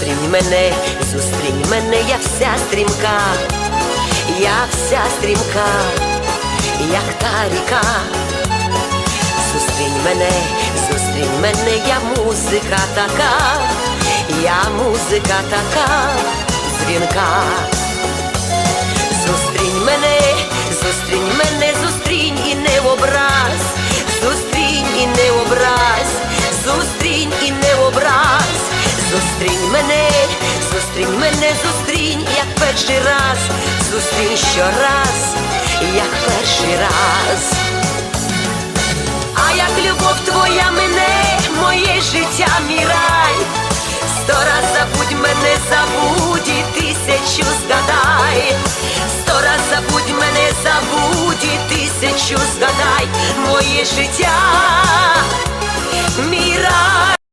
Зустрінь мене, зустрінь мене, я вся стрімка, я вся стрімка, як та ріка. Зустрінь мене, зустрінь мене, я музика така, я музика така, дзвінка. Зустрінь мене, зустрінь мене, зустрінь і не образ, зустрінь і не образ, зустрінь і не мене, зустрінь, як перший раз, зустрінь щораз, як перший раз. А як любов твоя мене, моє життя, мій рай, сто раз забудь мене, забудь і тисячу згадай, сто раз забудь мене, забудь і тисячу згадай, моє життя.